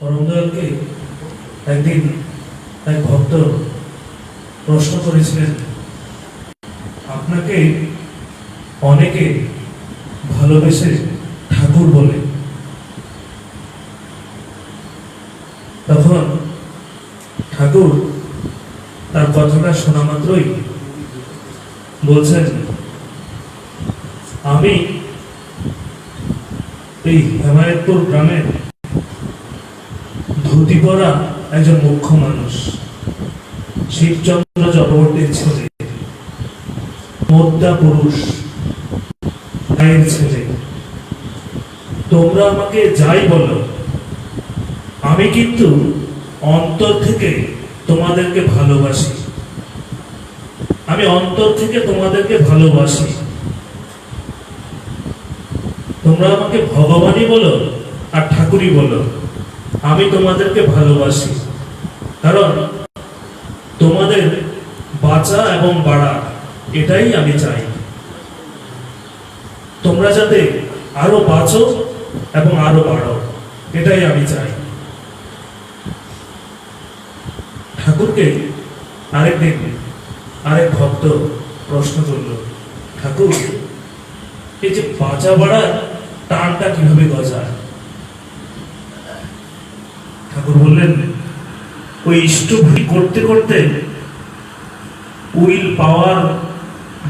পরমদয়ালকে একদিন এক ভক্ত প্রশ্ন করেছিলেন, আপনাকে অনেকে ভালোবেসে ঠাকুর বলে। তখন ঠাকুর তার কথাটা শোনা মাত্রই বলছেন, আমি এই হেমায়তপুর গ্রামের ধুতি একজন মুখ্য মানুষ। শিবচন্দ্র চক্রবর্তীর ছেলে মোদ্দা পুরুষ ভাইয়ের ছেলে। তোমরা আমাকে যাই বলো, আমি কিন্তু অন্তর থেকে তোমাদেরকে ভালোবাসি। আমি অন্তর থেকে তোমাদেরকে ভালোবাসি। তোমরা আমাকে ভগবানই বলো আর ঠাকুরই বলো। আমি তোমাদেরকে ভালোবাসি। কারণ তোমাদের বাঁচা এবং বাড়া, এটাই আমি চাই। তোমরা যাতে আরও বাঁচো এবং আরও বাড়ো এটাই আমি চাই। ঠাকুরকে আরেকদিন আরেক ভক্ত প্রশ্ন করল, ঠাকুর, এই যে বাঁচা বাড়ার টানটা কীভাবে গজায়? ঠাকুর বললেন, ওই ইষ্টভূতি করতে করতে উইল পাওয়ার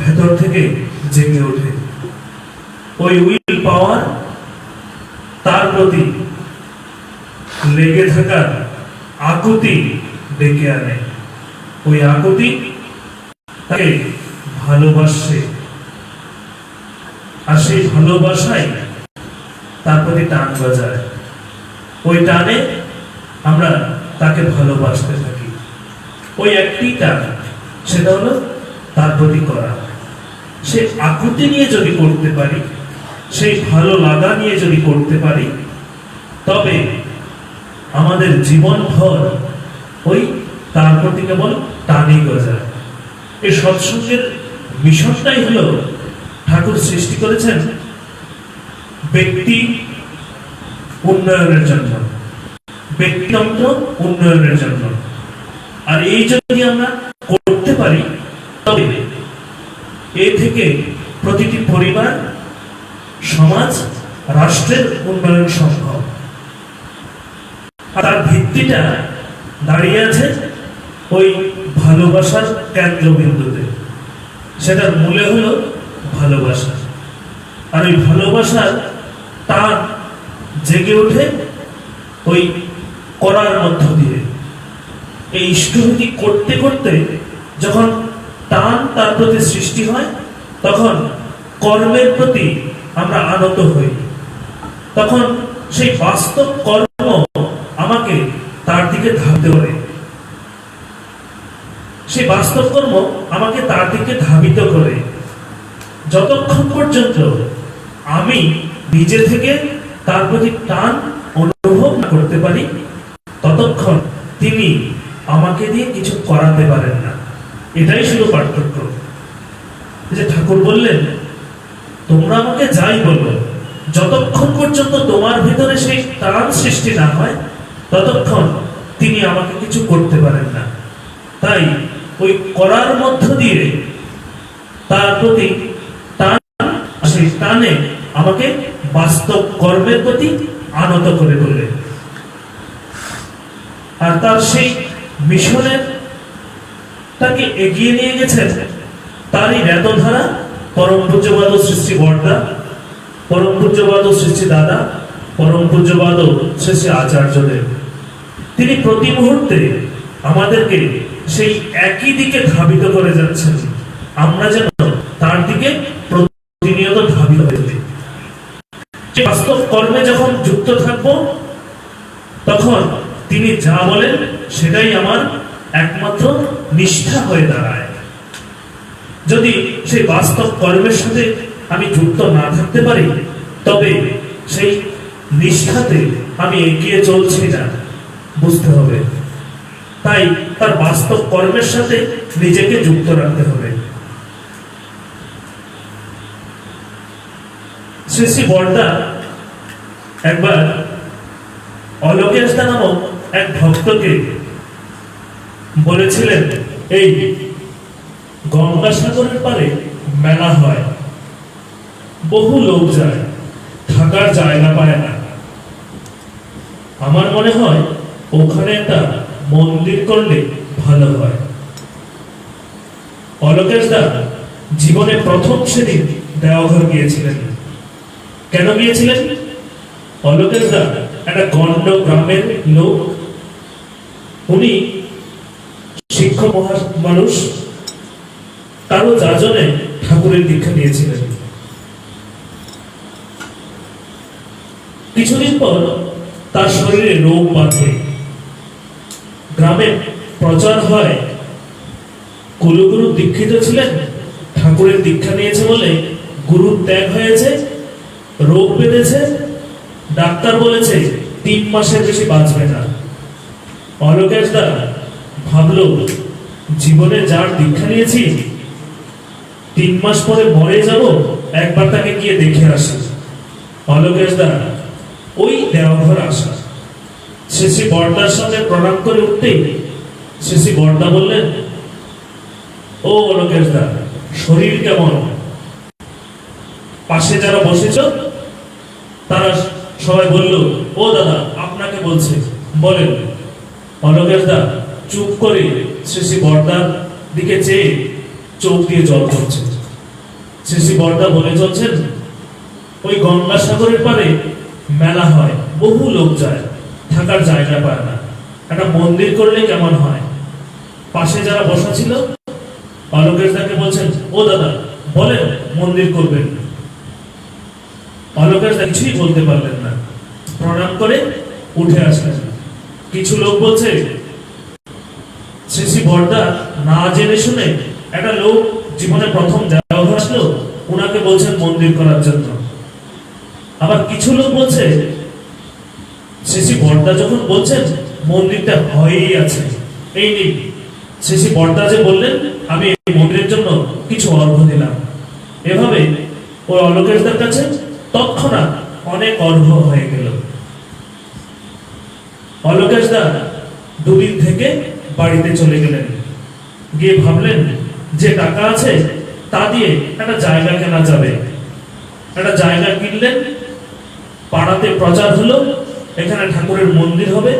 ভেতর থেকে জেগে ওঠে। ওই উইল পাওয়ার তার প্রতি লেগে থাকার আকুতি ডেকে আনে। ওই আকুতি তাকে ভালোবাসে আর সেই ভালোবাসায় তার প্রতি টান বাজায়। ওই টানে আমরা তাকে ভালোবাসতে থাকি। ওই একটি টান সেটা হলো তার প্রতি করা। সে আকুতি নিয়ে যদি করতে পারি, সেই ভালো লাগা নিয়ে যদি করতে পারি, তবে আমাদের জীবন ভর ওই তার প্রতি কেবল টানই গজায় এই সৎসঙ্গের মিশনটাই হলো ঠাকুর সৃষ্টি করেছেন ব্যক্তি উন্নয়নের জন্য। ব্যক্তিতন্ত্র উন্নয়নের জন্য। আর এই যদি আমরা করতে পারি, তবে এ থেকে প্রতিটি পরিবার, সমাজ, রাষ্ট্রের উন্নয়ন সম্ভব। তার ভিত্তিটা দাঁড়িয়ে আছে ওই ভালোবাসার কেন্দ্রবিন্দুতে। সেটার মূলে হলো ভালোবাসা। আর ওই ভালোবাসার তার জেগে ওঠে ওই করার মধ্য দিয়ে। এই ইষ্টভীতি করতে করতে যখন টান তার প্রতি সৃষ্টি হয়, তখন কর্মের প্রতি আমরা আনত হই। তখন সেই বাস্তব কর্ম আমাকে তার দিকে ধাবিত করে। সেই বাস্তব কর্ম আমাকে তার দিকে ধাবিত করে। যতক্ষণ পর্যন্ত আমি নিজে থেকে তার প্রতি টান অনুভব করতে পারি ততক্ষণ তিনি আমাকে দিয়ে কিছু করাতে পারেন না। এটাই শুধু পার্থক্য। যে ঠাকুর বললেন, তোমরা আমাকে যাই বলো। যতক্ষণ পর্যন্ত তোমার ভিতরে সেই টান সৃষ্টি না হয়, ততক্ষণ তিনি আমাকে কিছু করতে পারেন না। তাই ওই করার মধ্য দিয়ে তার প্রতি টান সেই টানে আমাকে বাস্তব কর্মের প্রতি আনত করে তোলে। আর তার সেই মিশনের তাকে এগিয়ে নিয়ে গেছেন তারই রেতধারা পরম পূজ্যবাদ সৃষ্টি বর্দা পরম পূজ্যবাদ সৃষ্টি দাদা, পরম পূজ্যবাদ শ্রী আচার্যদেব। তিনি প্রতি মুহূর্তে আমাদেরকে সেই একই দিকে ধাবিত করে যাচ্ছেন। আমরা যেন তার দিকে প্রতিনিয়ত ধাবিত হয়ে যে বাস্তব কর্মে যখন যুক্ত থাকব, তখন তিনি যা বলেন সেটাই আমার একমাত্র নিষ্ঠা হয়ে দাঁড়ায়। যদি সেই বাস্তব কর্মের সাথে আমি যুক্ত না থাকতে পারি, তবে সেই নিষ্ঠাতে আমি এগিয়ে চলছি না, বুঝতে হবে। তাই তার বাস্তব কর্মের সাথে নিজেকে যুক্ত রাখতে হবে। শ্রী শ্রী বর্দা একবার অলোকেশ নামক এক ভক্তকে বলেছিলেন, এই গঙ্গাসাগরের পারে মেলা হয়। বহু লোক যায়, থাকার জায়গা পায় না। আমার মনে হয় ওখানে একটা মন্দির করলে ভালো হয়। অলোকেশ দা জীবনে প্রথম সেদিন দেওঘর গিয়েছিলেন। কেন গিয়েছিলেন? অলোকেশ দা একটা গণ্ড গ্রামের লোক উনি শিক্ষক মহা- মানুষ কারও যাজনে ঠাকুরের দীক্ষা নিয়েছিলেন। কিছুদিন পর তার শরীরে রোগ বাঁধে। গ্রামে প্রচার হয় কুলগুরু দীক্ষিত ছিলেন, ঠাকুরের দীক্ষা নিয়েছে বলে গুরুর ত্যাগ হয়েছে, রোগ বেঁধেছে, ডাক্তার বলেছে তিন মাসের বেশি বাঁচবে না। অলোকেশ দা ভাবলো, জীবনে যার দীক্ষা নিয়েছি, তিন মাস পরে মরে যাব, একবার তাকে গিয়ে দেখে আসি। অলোকেশ দা ওই দেওঘর আসা। শেষি বর্দার সামনে প্রণাম করে উঠতেই শেষি বর্দা বললেন, ও অলোকেশ দা শরীর কেমন? পাশে যারা বসেছ, তারা সবাই বলল, ও দাদা, আপনাকে বলছে, বলেন। অলোকেশ দা চুপ করে শ্রী শ্রী বর্দার দিকে চেয়ে চোখ দিয়ে জল পড়ছে শ্রী বর্দা বলে চলছেন, ওই গঙ্গাসাগরের পারে মেলা হয়, বহু লোক যায়, থাকার জায়গা পায় না। একটা মন্দির করলে কেমন হয়? পাশে যারা বসা ছিল অলোকেশ দাকে বলছেন, ও দাদা, বলেন, মন্দির করবেন অলোকেশ দা কিছুই বলতে পারলেন না। প্রণাম করে উঠে আসলেন। কিছু লোক বলছে, শ্রী বর্দা, না জেনে শুনে একটা লোক জীবনে প্রথম দেওয়া আসলো ওনাকে বলছেন মন্দির করার জন্য। আবার কিছু লোক বলছে, শ্রী বর্দা যখন বলছেন, মন্দিরটা হয়েই আছে, এই নিয়ে শ্রী বর্দা যে বললেন, আমি এই মন্দিরের জন্য কিছু অর্ঘ দিলাম। এভাবে ওই অলোকেশদার কাছে তৎক্ষণাৎ অনেক অর্ঘ হয়ে গেল। অলোকেশদা দুদিন থেকে বাড়িতে চলে গেলেন। গিয়ে ভাবলেন যে টাকা আছে, তা দিয়ে একটা জায়গা কেনা যাবে। একটা জায়গা কিনলেন, পাড়াতে প্রচার হলো, এখানে ঠাকুরের মন্দির হবে,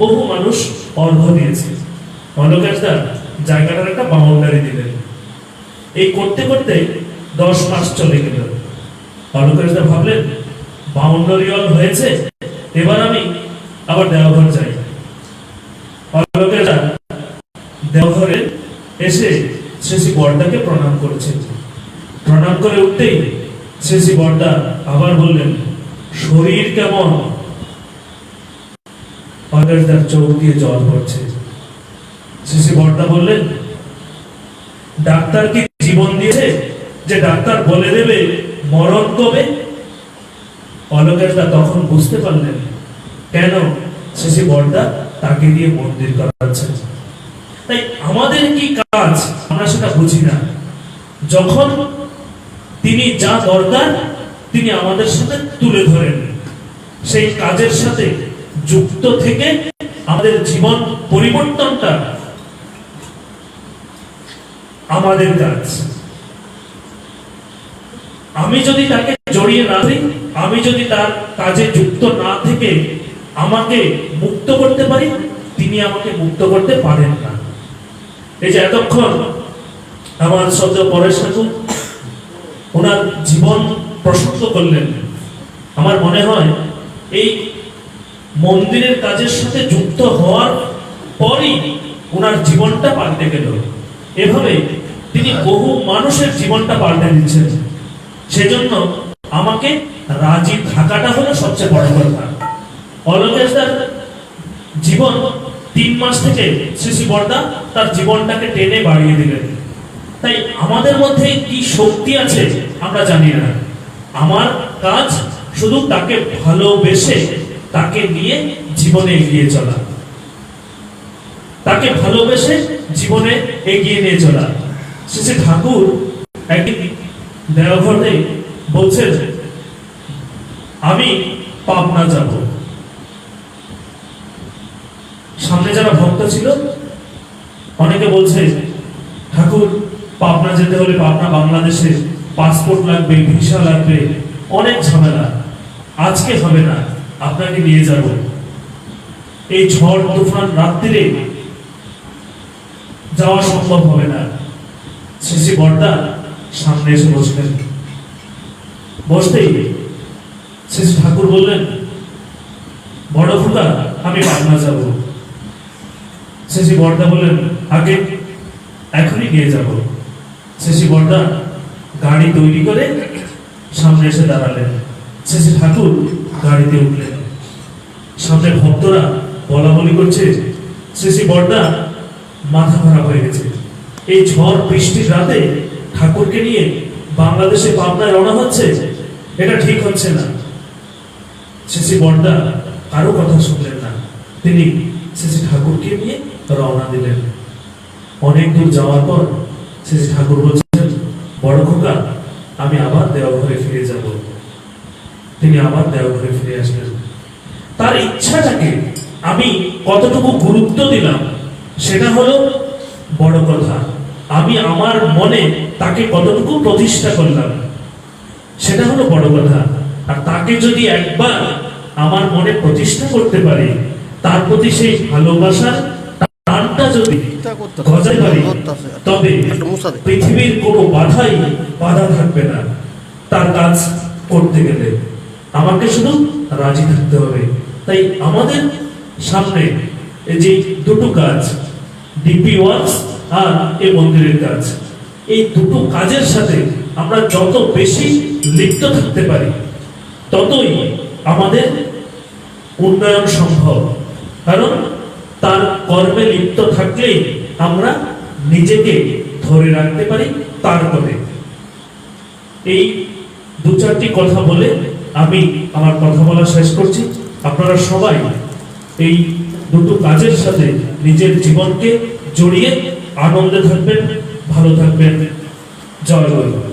বহু মানুষ অর্ঘ দিয়েছে। অলোকেশদা জায়গাটার একটা বাউন্ডারি দিলেন। এই করতে করতে দশ মাস চলে গেল। অলোকেশদা ভাবলেন বাউন্ডারি অল হয়েছে, এবার আমি আবার দেওঘর যাই। অলোকেশদা দেওঘরে এসে শেষি বর্দাকে প্রণাম করেছে প্রণাম করে উঠতেই শেষি বর্দা আবার বললেন, শরীর কেমন? অলোকেশদার চোখ দিয়ে জল পড়ছে। শেষি বর্দা বললেন, ডাক্তার কি জীবন দিয়েছে যে ডাক্তার বলে দেবে মরণ কবে? অলোকেশদা তখন বুঝতে পারলেন কেন? শেষে বর্দা তাকে দিয়ে মন্দির করাচ্ছে। তাই আমাদের কি কাজ? আমরা সেটা বুঝি না। যখন তিনি যা দরকার, তিনি আমাদের সাথে তুলে ধরেন। সেই কাজের সাথে যুক্ত থেকে আমাদের জীবন পরিবর্তনটা আমাদের কাজ। আমি যদি তাকে জড়িয়ে না দিই আমি যদি তার কাজে যুক্ত না থেকে আমাকে মুক্ত করতে পারি, তিনি আমাকে মুক্ত করতে পারেন না। এই যে এতক্ষণ আমার শব্দ পরেশ ঠাকুর, ওনার জীবন প্রসঙ্গ করলেন। আমার মনে হয় এই মন্দিরের কাজের সাথে যুক্ত হওয়ার পরই ওনার জীবনটা পাল্টে গেল। এভাবে তিনি বহু মানুষের জীবনটা পাল্টে দিচ্ছেন। সেজন্য আমাকে রাজি থাকাটা হলো সবচেয়ে বড় কথা। অলোকেশদার জীবন তিন মাস থেকে শিশি বর্দা তার জীবনটাকে টেনে বাড়িয়ে দিলেন। তাই আমাদের মধ্যে কি শক্তি আছে আমরা জানি না। আমার কাজ শুধু তাকে ভালোবেসে তাকে নিয়ে জীবনে এগিয়ে চলা। তাকে ভালোবেসে জীবনে এগিয়ে নিয়ে চলা। শেষে ঠাকুর একদিন দেওঘরে বলছেন, আমি পাবনা যাব। সামনে যারা ভক্ত ছিল, অনেকে বলছে, ঠাকুর, পাবনা যেতে হলে পাবনা বাংলাদেশে পাসপোর্ট লাগবে, ভিসা লাগবে, অনেক ঝামেলা। আজকে হবে না, আপনাকে নিয়ে যাব। এই ঝড় তুফান রাত্রিরে যাওয়া সম্ভব হবে না। শ্রী বর্দা সামনে এসে বসলেন। বসতেই শ্রী ঠাকুর বললেন, বড় ফুটা আমি পাবনা যাব। শ্রী বর্দা বললেন, আগে এখনই নিয়ে যাব। শ্রী বর্দা গাড়ি তৈরি করে সামনে এসে দাঁড়ালেন। শ্রী ঠাকুর গাড়িতে উঠলেন। সামনে ভক্তরা বলা বলি করছে শ্রী বর্দা মাথা খারাপ হয়ে গেছে। এই ঝড় বৃষ্টির রাতে ঠাকুরকে নিয়ে বাংলাদেশে পাবনায় রওনা হচ্ছে, এটা ঠিক হচ্ছে না। শ্রী বর্দা কারও কথা শুনলেন না। তিনি শ্রী ঠাকুরকে নিয়ে রওনা দিলেন। অনেক দূর যাওয়ার পর শ্রী ঠাকুর বলছেন, বড় খোকা, আমি আবার দেওঘরে ফিরে যাব। তিনি আবার দেওঘরে ফিরে আসলেন। তার ইচ্ছাটাকে আমি কতটুকু গুরুত্ব দিলাম, সেটা হলো বড় কথা, আমি আমার মনে তাকে কতটুকু প্রতিষ্ঠা করলাম, সেটা হলো বড় কথা। আর তাকে যদি একবার আমার মনে প্রতিষ্ঠা করতে পারি, তার প্রতি সেই ভালোবাসার যদি গজাই পারি তবে পৃথিবীর কোনো বাধাই বাধা থাকবে না। তার কাজ করতে গেলে আমাকে শুধু রাজি থাকতে হবে। তাই আমাদের সামনে যে দুটো কাজ ডিপি ওয়ার্কস আর এই মন্দিরের কাজ এই দুটো কাজের সাথে আমরা যত বেশি লিপ্ত থাকতে পারি ততই আমাদের উন্নয়ন সম্ভব। কারণ তার কর্মে লিপ্ত থাকলেই আমরা নিজেকে ধরে রাখতে পারি তার করে এই দু চারটি কথা বলে আমি আমার কথা বলা শেষ করছি। আপনারা সবাই এই দুটো কাজের সাথে নিজের জীবনকে জড়িয়ে আনন্দে থাকবেন, ভালো থাকবেন। জয় জয়।